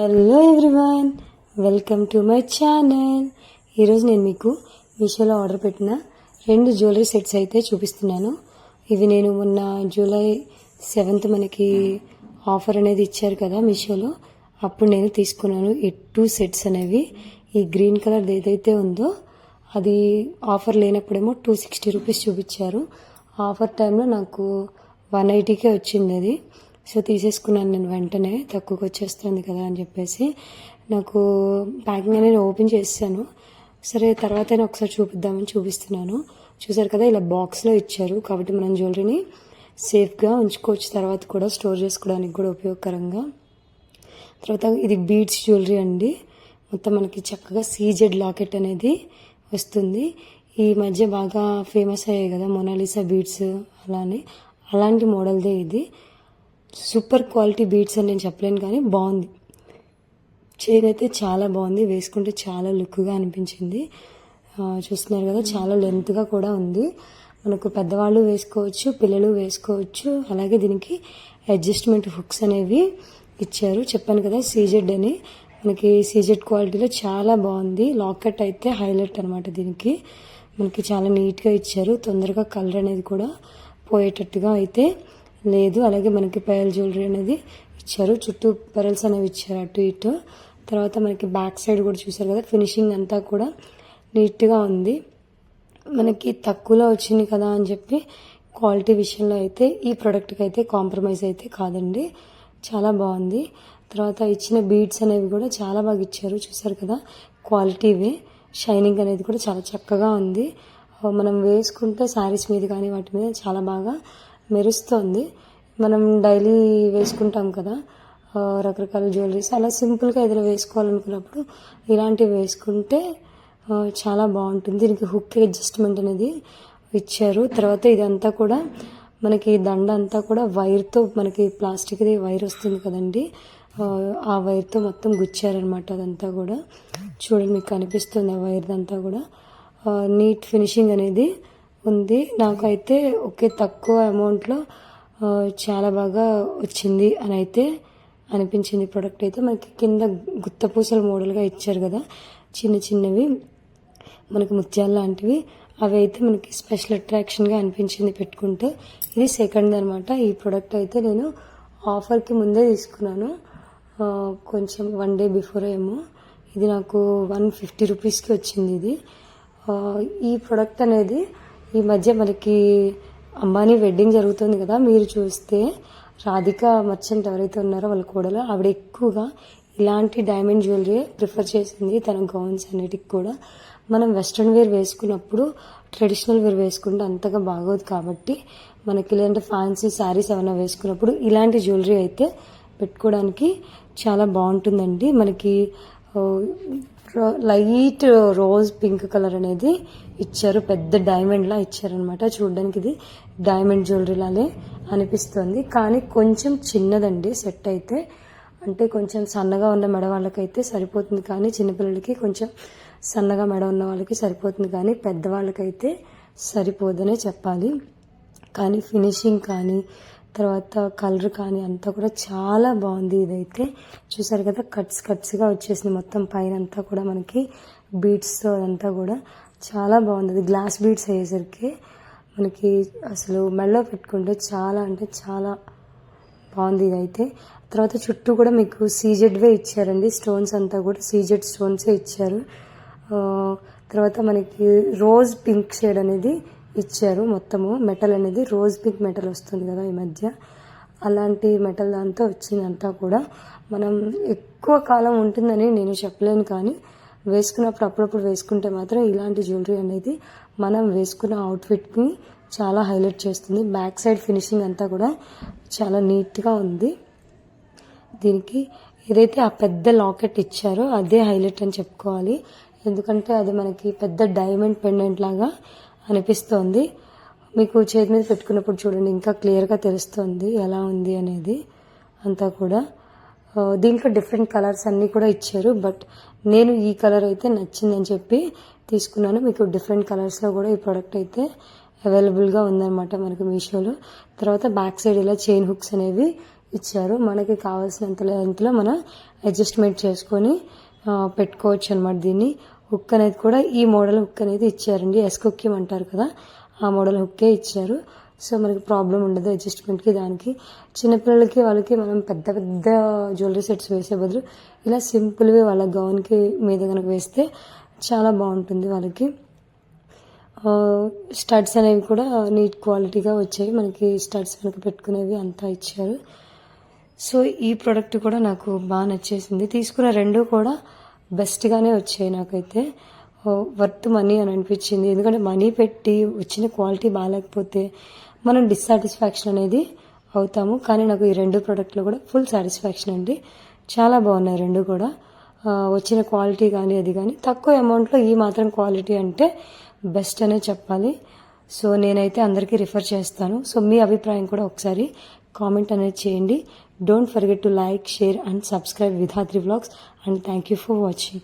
Hello everyone welcome to my channel ఈరోజు నేను మీకు మీషోలో ఆర్డర్ పెట్టిన రెండు జ్యువెలరీ సెట్స్ అయితే చూపిస్తున్నాను. ఇవి నేను మొన్న జూలై సెవెంత్ మనకి ఆఫర్ అనేది ఇచ్చారు కదా మీషోలో. అప్పుడు నేను తీసుకున్నాను ఈ టూ సెట్స్ అనేవి. ఈ గ్రీన్ కలర్ ఏదైతే ఉందో అది ఆఫర్ లేనప్పుడేమో టూ సిక్స్టీ రూపీస్ చూపించారు. ఆఫర్ టైంలో నాకు వన్ ఎయిటీకే వచ్చింది అది. సో తీసేసుకున్నాను నేను వెంటనే తక్కువకి వచ్చేస్తుంది కదా అని చెప్పేసి. నాకు ప్యాకింగ్ అనేది ఓపెన్ చేశాను సరే తర్వాత నేను ఒకసారి చూపిద్దామని చూపిస్తున్నాను. చూసారు కదా ఇలా బాక్స్లో ఇచ్చారు. కాబట్టి మనం జ్యువెలరీని సేఫ్గా ఉంచుకోవచ్చు. తర్వాత కూడా స్టోర్ చేసుకోవడానికి కూడా ఉపయోగకరంగా. తర్వాత ఇది బీడ్స్ జ్యువెలరీ అండి. మొత్తం మనకి చక్కగా సీజెడ్ లాకెట్ అనేది వస్తుంది. ఈ మధ్య బాగా ఫేమస్ అయ్యాయి కదా మొనాలిసా బీడ్స్ అలానే అలాంటి మోడల్దే ఇది. సూపర్ క్వాలిటీ బీడ్స్ అని నేను చెప్పలేను కానీ బాగుంది. చైన్ అయితే చాలా బాగుంది. వేసుకుంటే చాలా లుక్గా అనిపించింది. చూస్తున్నారు కదా చాలా లెంత్గా కూడా ఉంది. మనకు పెద్దవాళ్ళు వేసుకోవచ్చు పిల్లలు వేసుకోవచ్చు. అలాగే దీనికి అడ్జస్ట్మెంట్ హుక్స్ అనేవి ఇచ్చారు. చెప్పాను కదా సీజెడ్ అని. మనకి సీజెడ్ క్వాలిటీలో చాలా బాగుంది. లాకెట్ అయితే హైలైట్ అనమాట దీనికి. మనకి చాలా నీట్గా ఇచ్చారు. తొందరగా కలర్ అనేది కూడా పోయేటట్టుగా అయితే లేదు. అలాగే మనకి పెరల్ జ్యువెలరీ అనేది ఇచ్చారు. చుట్టూ పెరల్స్ అనేవి ఇచ్చారు అటు ఇటు. తర్వాత మనకి బ్యాక్ సైడ్ కూడా చూసారు కదా ఫినిషింగ్ అంతా కూడా నీట్గా ఉంది. మనకి తక్కువలో వచ్చింది కదా అని చెప్పి క్వాలిటీ విషయంలో అయితే ఈ ప్రోడక్ట్కి అయితే కాంప్రమైజ్ అయితే కాదండి. చాలా బాగుంది. తర్వాత ఇచ్చిన బీడ్స్ అనేవి కూడా చాలా బాగా ఇచ్చారు. చూసారు కదా క్వాలిటీవే షైనింగ్ అనేది కూడా చాలా చక్కగా ఉంది. మనం వేసుకుంటే శారీస్ మీద కానీ వాటి మీద చాలా బాగా మెరుస్తుంది. మనం డైలీ వేసుకుంటాం కదా రకరకాల జ్యువెలరీస్. అలా సింపుల్గా ఏదైనా వేసుకోవాలనుకున్నప్పుడు ఇలాంటివి వేసుకుంటే చాలా బాగుంటుంది. దీనికి హుక్ అడ్జస్ట్మెంట్ అనేది ఇచ్చారు. తర్వాత ఇదంతా కూడా మనకి దండ అంతా కూడా వైర్తో మనకి ప్లాస్టిక్ది వైర్ వస్తుంది కదండి. ఆ, వైర్తో మొత్తం గుచ్చారనమాట అదంతా కూడా. చూడండి మీకు కనిపిస్తుంది ఆ వైర్దంతా కూడా. నీట్ ఫినిషింగ్ అనేది ఉంది. నాకైతే ఒకే తక్కువ అమౌంట్లో చాలా బాగా వచ్చింది అని అయితే అనిపించింది ప్రోడక్ట్ అయితే. మనకి కింద గుత్తపూసల మోడల్గా ఇచ్చారు కదా చిన్న చిన్నవి మనకి ముత్యాలు లాంటివి అవి అయితే మనకి స్పెషల్ అట్రాక్షన్గా అనిపించింది పెట్టుకుంటే. ఇది సెకండ్ అనమాట ఈ ప్రోడక్ట్ అయితే నేను ఆఫర్కి ముందే తీసుకున్నాను. కొంచెం వన్ డే బిఫోర్ ఏమో. ఇది నాకు వన్ ఫిఫ్టీ రూపీస్కి వచ్చింది ఇది. ఈ ప్రోడక్ట్ అనేది ఈ మధ్య మనకి అంబానీ వెడ్డింగ్ జరుగుతుంది కదా మీరు చూస్తే రాధిక మర్చెంట్ ఎవరైతే ఉన్నారో వాళ్ళ కూడలో ఆవిడ ఎక్కువగా ఇలాంటి డైమండ్ జ్యువెలరీ ప్రిఫర్ చేసింది తన గౌన్స్ అన్నిటికి కూడా. మనం వెస్ట్రన్ వేర్ వేసుకున్నప్పుడు ట్రెడిషనల్ వేర్ వేసుకుంటే అంతగా బాగోదు కాబట్టి మనకి ఇలాంటి ఫ్యాన్సీ శారీస్ ఏమైనా వేసుకున్నప్పుడు ఇలాంటి జ్యువెలరీ అయితే పెట్టుకోవడానికి చాలా బాగుంటుందండి. మనకి లైట్ రోజ్ పింక్ కలర్ అనేది ఇచ్చారు పెద్ద డైమండ్లా ఇచ్చారనమాట చూడడానికి ఇది డైమండ్ జ్యువెలరీలానే అనిపిస్తుంది. కానీ కొంచెం చిన్నదండి సెట్ అయితే. అంటే కొంచెం సన్నగా ఉన్న మెడ వాళ్ళకైతే సరిపోతుంది కానీ చిన్నపిల్లలకి కొంచెం సన్నగా మెడ ఉన్న వాళ్ళకి సరిపోతుంది కానీ పెద్దవాళ్ళకైతే సరిపోదనే చెప్పాలి. కానీ ఫినిషింగ్ కానీ తర్వాత కలర్ కానీ అంతా కూడా చాలా బాగుంది ఇదైతే. చూసారు కదా కట్స్ కట్స్గా వచ్చేసింది మొత్తం పైన అంతా కూడా మనకి. బీడ్స్తో అదంతా కూడా చాలా బాగుంది. అది గ్లాస్ బీడ్స్ అయ్యేసరికి మనకి అసలు మెడలో పెట్టుకుంటే చాలా అంటే చాలా బాగుంది ఇదైతే. తర్వాత చుట్టూ కూడా మీకు సీజెడ్వే ఇచ్చారండి. స్టోన్స్ అంతా కూడా సీజెడ్ స్టోన్సే ఇచ్చారు. తర్వాత మనకి రోజ్ పింక్ షేడ్ అనేది ఇచ్చారు. మొత్తము మెటల్ అనేది రోజ్ పింక్ మెటల్ వస్తుంది కదా ఈ మధ్య. అలాంటి మెటల్ దాంతో వచ్చిందంతా కూడా మనం ఎక్కువ కాలం ఉంటుందని నేను చెప్పలేను కానీ వేసుకున్నప్పుడు అప్పుడప్పుడు వేసుకుంటే మాత్రం ఇలాంటి జ్యువెలరీ అనేది మనం వేసుకున్న అవుట్ఫిట్ని చాలా హైలైట్ చేస్తుంది. బ్యాక్ సైడ్ ఫినిషింగ్ అంతా కూడా చాలా నీట్గా ఉంది. దీనికి ఏదైతే ఆ పెద్ద లాకెట్ ఇచ్చారో అదే హైలైట్ అని చెప్పుకోవాలి. ఎందుకంటే అది మనకి పెద్ద డైమండ్ పెండెంట్ లాగా అనిపిస్తోంది. మీకు చేతి మీద పెట్టుకున్నప్పుడు చూడండి ఇంకా క్లియర్గా తెలుస్తుంది ఎలా ఉంది అనేది అంతా కూడా. దీంట్లో డిఫరెంట్ కలర్స్ అన్నీ కూడా ఇచ్చారు బట్ నేను ఈ కలర్ అయితే నచ్చిందని చెప్పి తీసుకున్నాను. మీకు డిఫరెంట్ కలర్స్లో కూడా ఈ ప్రోడక్ట్ అయితే అవైలబుల్గా ఉందన్నమాట మనకి మీషోలో. తర్వాత బ్యాక్ సైడ్ ఇలా చైన్ హుక్స్ అనేవి ఇచ్చారు. మనకి కావాల్సినంత లెంత్లో మనం అడ్జస్ట్మెంట్ చేసుకొని పెట్టుకోవచ్చు అనమాట దీన్ని. హుక్ అనేది కూడా ఈ మోడల్ హుక్ అనేది ఇచ్చారండి. ఎస్ కుక్యం అంటారు కదా ఆ మోడల్ హుక్కే ఇచ్చారు. సో మనకి ప్రాబ్లం ఉండదు అడ్జస్ట్మెంట్కి దానికి. చిన్నపిల్లలకి వాళ్ళకి మనం పెద్ద పెద్ద జ్యువెలరీ సెట్స్ వేసే బదులు ఇలా సింపుల్గా వాళ్ళ గౌన్కి మీద కనుక వేస్తే చాలా బాగుంటుంది వాళ్ళకి. స్టడ్స్ అనేవి కూడా నీట్ క్వాలిటీగా వచ్చాయి. మనకి స్టడ్స్ కనుక పెట్టుకునేవి అంతా ఇచ్చారు. సో ఈ ప్రోడక్ట్ కూడా నాకు బాగా నచ్చేసింది. తీసుకున్న రెండు కూడా బెస్ట్గానే వచ్చాయి నాకైతే. వర్త్ మనీ అని అనిపించింది. ఎందుకంటే మనీ పెట్టి వచ్చిన క్వాలిటీ బాగాలేకపోతే మనం డిస్సాటిస్ఫాక్షన్ అనేది అవుతాము. కానీ నాకు ఈ రెండు ప్రోడక్ట్లు కూడా ఫుల్ సాటిస్ఫాక్షన్ అండి. చాలా బాగున్నాయి రెండు కూడా. వచ్చిన క్వాలిటీ కానీ అది కానీ తక్కువ అమౌంట్లో ఈ మాత్రం క్వాలిటీ అంటే బెస్ట్ అనే చెప్పాలి. సో నేనైతే అందరికీ రిఫర్ చేస్తాను. సో మీ అభిప్రాయం కూడా ఒకసారి కామెంట్ అనేది చేయండి. Don't forget to like, share and subscribe Vidhatri Vlogs and thank you for watching.